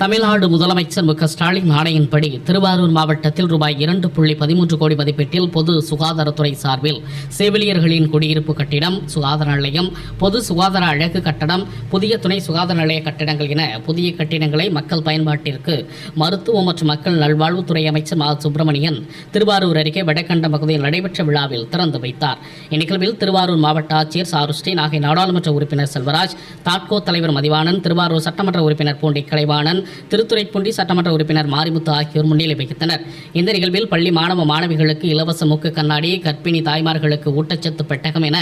தமிழ்நாடு முதலமைச்சர் மு க ஸ்டாலின் ஆணையின்படி திருவாரூர் மாவட்டத்தில் ரூபாய் இரண்டு புள்ளி பதிமூன்று கோடி மதிப்பீட்டில் பொது சுகாதாரத்துறை சார்பில் செவிலியர்களின் குடியிருப்பு கட்டிடம் சுகாதார நிலையம் பொது சுகாதார அழகு கட்டடம் புதிய துணை சுகாதார நிலைய கட்டிடங்கள் என புதிய கட்டிடங்களை மக்கள் பயன்பாட்டிற்கு மருத்துவ மற்றும் மக்கள் நல்வாழ்வுத்துறை அமைச்சர் மா. சுப்பிரமணியன் திருவாரூர் அருகே வடக்கண்டம் பகுதியில் நடைபெற்ற விழாவில் திறந்து வைத்தார். இந்நிகழ்வில் திருவாரூர் மாவட்ட ஆட்சியர் சாருஷ்டி நாகை நாடாளுமன்ற உறுப்பினர் செல்வராஜ் தாட்கோ தலைவர் மதிவாணன் திருவாரூர் சட்டமன்ற உறுப்பினர் பூண்டி கலைவாணன் திருத்துறைப்பூண்டி சட்டமன்ற உறுப்பினர் மாரிமுத்து ஆகியோர் முன்னிலை வகித்தனர். இந்த நிகழ்வில் பள்ளி மாணவ மாணவிகளுக்கு இலவச மூக்கு கண்ணாடி கர்ப்பிணி தாய்மார்களுக்கு ஊட்டச்சத்து பெட்டகம் என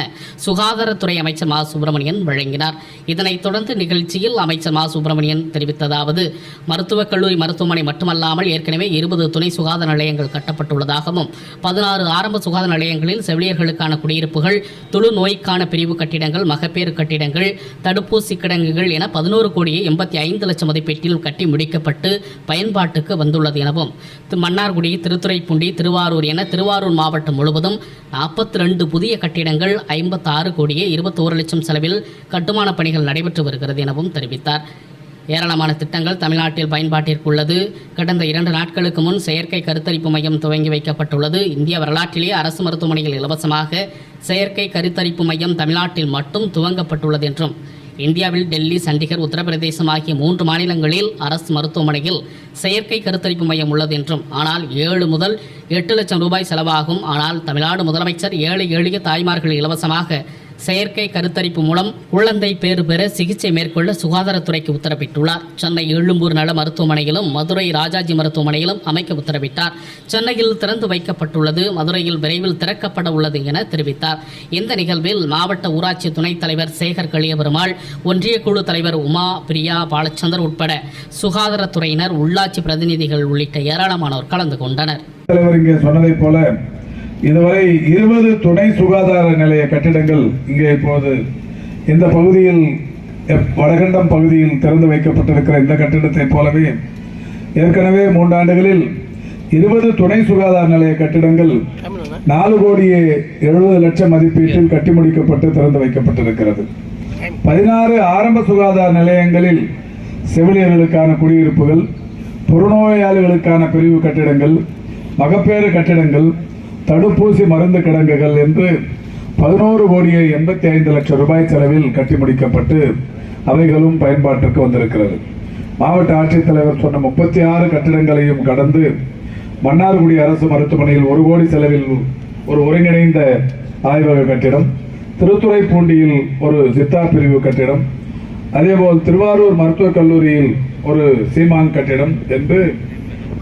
சுகாதாரத்துறை அமைச்சர் மா. சுப்பிரமணியன் வழங்கினார். இதனைத் தொடர்ந்து நிகழ்ச்சியில் அமைச்சர் மா. சுப்பிரமணியன் தெரிவித்ததாவது மருத்துவக் கல்லூரி மருத்துவமனை மட்டுமல்லாமல் ஏற்கனவே இருபது துணை சுகாதார நிலையங்கள் கட்டப்பட்டுள்ளதாகவும் பதினாறு ஆரம்ப சுகாதார நிலையங்களில் செவிலியர்களுக்கான குடியிருப்புகள் தொழு நோய்க்கான பிரிவு கட்டிடங்கள் மகப்பேறு கட்டிடங்கள் தடுப்பூசி கிடங்குகள் என பதினோரு கோடியே எண்பத்தி ஐந்து லட்சம் மதிப்பீட்டில் கட்டி முடிக்கப்பட்டு பயன்பாட்டுக்கு வந்துள்ளது எனவும் மன்னார்குடி திருத்துறைப்பூண்டி திருவாரூர் என திருவாரூர் மாவட்டம் முழுவதும் நாற்பத்தி ரெண்டு புதிய கட்டிடங்கள் ஐம்பத்தாறு கோடியே இருபத்தோரு லட்சம் செலவில் கட்டுமானப் பணிகள் நடைபெற்று வருகிறது எனவும் தெரிவித்தார். ஏராளமான திட்டங்கள் தமிழ்நாட்டில் பயன்பாட்டிற்கு உள்ளது கடந்த இரண்டு நாட்களுக்கு முன் செயற்கை கருத்தரிப்பு மையம் துவங்கி வைக்கப்பட்டுள்ளது. இந்திய வரலாற்றிலேயே அரசு மருத்துவமனையில் இலவசமாக செயற்கை கருத்தரிப்பு மையம் தமிழ்நாட்டில் மட்டும் துவங்கப்பட்டுள்ளது என்றும் இந்தியாவில் டெல்லி சண்டிகர் உத்தரப்பிரதேசம் ஆகிய மூன்று மாநிலங்களில் அரசு மருத்துவமனையில் செயற்கை கருத்தரிப்பு மையம் உள்ளது என்றும் ஆனால் ஏழு முதல் எட்டு லட்சம் ரூபாய் செலவாகும். ஆனால் தமிழ்நாடு முதலமைச்சர் ஏழை எளிய தாய்மார்கள் இலவசமாக செயற்கை கருத்தரிப்பு மூலம் குழந்தை பேறு பெற சிகிச்சை மேற்கொள்ள சுகாதாரத்துறைக்கு உத்தரவிட்டுள்ளார். சென்னை எழும்பூர் நல மருத்துவமனையிலும் மதுரை ராஜாஜி மருத்துவமனையிலும் அமைக்க உத்தரவிட்டார். சென்னையில் திறந்து வைக்கப்பட்டுள்ளது மதுரையில் விரைவில் திறக்கப்பட உள்ளது என தெரிவித்தார். இந்த நிகழ்வில் மாவட்ட ஊராட்சி துணைத் தலைவர் சேகர் களியபெருமாள் ஒன்றிய குழு தலைவர் உமா பிரியா பாலச்சந்தர் உட்பட சுகாதாரத்துறையினர் உள்ளாட்சி பிரதிநிதிகள் உள்ளிட்ட ஏராளமானோர் கலந்து கொண்டனர். தலைவர் இங்கே சொன்னதைப் போல இதுவரை இருபது துணை சுகாதார நிலைய கட்டிடங்கள் இங்கே இப்போது இந்த பகுதியில் வடகண்டம் பகுதியில் திறந்து வைக்கப்பட்டிருக்கிற இந்த கட்டிடத்தைப் போலவே ஏற்கனவே மூன்றாண்டுகளில் இருபது துணை சுகாதார நிலைய கட்டிடங்கள் நாலு கோடியே எழுபது லட்சம் மதிப்பீட்டில் கட்டி முடிக்கப்பட்டு திறந்து வைக்கப்பட்டிருக்கிறது. பதினாறு ஆரம்ப சுகாதார நிலையங்களில் செவிலியர்களுக்கான குடியிருப்புகள் புறநோயாளிகளுக்கான பிரிவு கட்டிடங்கள் மகப்பேறு கட்டிடங்கள் தடுப்பூசி மருந்து கிடங்குகள் என்று பதினோரு கோடியே எண்பத்தி ஐந்து லட்சம் ரூபாய் செலவில் கட்டி முடிக்கப்பட்டு அவைகளும் பயன்பாட்டிற்கு வந்திருக்கிறது. மாவட்ட ஆட்சித்தலைவர் சொன்ன முப்பத்தி ஆறு கட்டிடங்களையும் கடந்து மன்னார்குடி அரசு மருத்துவமனையில் ஒரு கோடி செலவில் ஒரு ஒருங்கிணைந்த ஆய்வக கட்டிடம் திருத்துறைப்பூண்டியில் ஒரு சித்தா பிரிவு கட்டிடம் அதேபோல் திருவாரூர் மருத்துவக் கல்லூரியில் ஒரு சீமான் கட்டிடம் என்று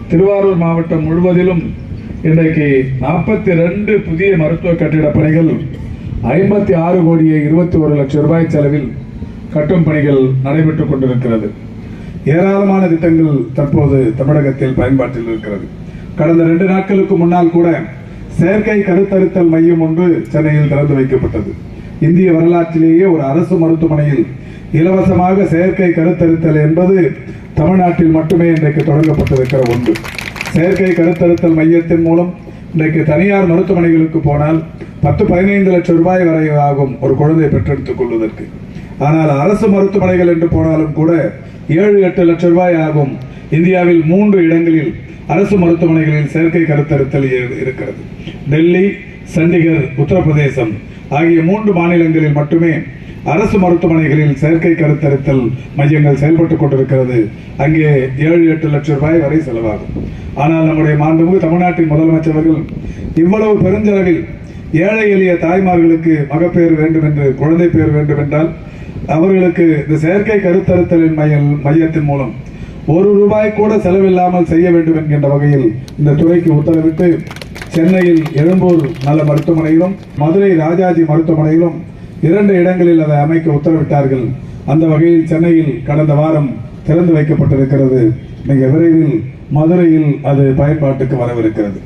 திருவாரூர் மாவட்டம் முழுவதிலும் இன்றைக்கு நாற்பத்தி ரெண்டு புதிய மருத்துவ கட்டிட பணிகள் ஐம்பத்தி ஆறு கோடியே இருபத்தி ஒரு லட்சம் ரூபாய் செலவில் கட்டும் பணிகள் நடைபெற்றுக் கொண்டிருக்கிறது. ஏராளமான திட்டங்கள் தற்போது தமிழகத்தில் பயன்பாட்டில் இருக்கிறது. கடந்த ரெண்டு நாட்களுக்கு முன்னால் கூட செயற்கை கருத்தரித்தல் மையம் ஒன்று சென்னையில் திறந்து வைக்கப்பட்டது. இந்திய வரலாற்றிலேயே ஒரு அரசு மருத்துவமனையில் இலவசமாக செயற்கை கருத்தரித்தல் என்பது தமிழ்நாட்டில் மட்டுமே இன்றைக்கு தொடங்கப்பட்டிருக்கிற ஒன்று. செயற்கை கருத்தருத்தல் மையத்தின் மூலம் இன்றைக்கு தனியார் மருத்துவமனைகளுக்கு போனால் பத்து பதினைந்து லட்சம் ரூபாய் வரை ஆகும் ஒரு குழந்தையை பெற்றெடுத்துக் கொள்வதற்கு. ஆனால் அரசு மருத்துவமனைகள் என்று போனாலும் கூட ஏழு எட்டு லட்சம் ரூபாய் ஆகும். இந்தியாவில் மூன்று இடங்களில் அரசு மருத்துவமனைகளில் செயற்கை கருத்தருத்தல் இருக்கிறது. டெல்லி சண்டிகர் உத்தரப்பிரதேசம் ஆகிய மூன்று மாநிலங்களில் மட்டுமே அரசு மருத்துவமனைகளில் செயற்கை கருத்தரித்தல் மையங்கள் செயல்பட்டுக் கொண்டிருக்கிறது. அங்கே ஏழு எட்டு லட்சம் ரூபாய் வரை செலவாகும். ஆனால் நம்முடைய மாண்புமிகு தமிழ்நாட்டின் முதலமைச்சர்கள் இவ்வளவு பெருஞ்சளவில் ஏழை எளிய தாய்மார்களுக்கு மகப்பேறு வேண்டும் என்று குழந்தை பேர் வேண்டும் என்றால் அவர்களுக்கு இந்த செயற்கை கருத்தருத்தலின் மைய மையத்தின் மூலம் ஒரு ரூபாய் கூட செலவில்லாமல் செய்ய வேண்டும் என்கின்ற வகையில் இந்த துறைக்கு உத்தரவிட்டு சென்னையில் எழும்பூர் நல மருத்துவமனையிலும் மதுரை ராஜாஜி மருத்துவமனையிலும் இரண்டு இடங்களில் அதை அமைக்க உத்தரவிட்டார்கள். அந்த வகையில் சென்னையில் கடந்த வாரம் திறந்து வைக்கப்பட்டிருக்கிறது. மிக விரைவில் மதுரையில் அது பயன்பாட்டுக்கு வரவிருக்கிறது.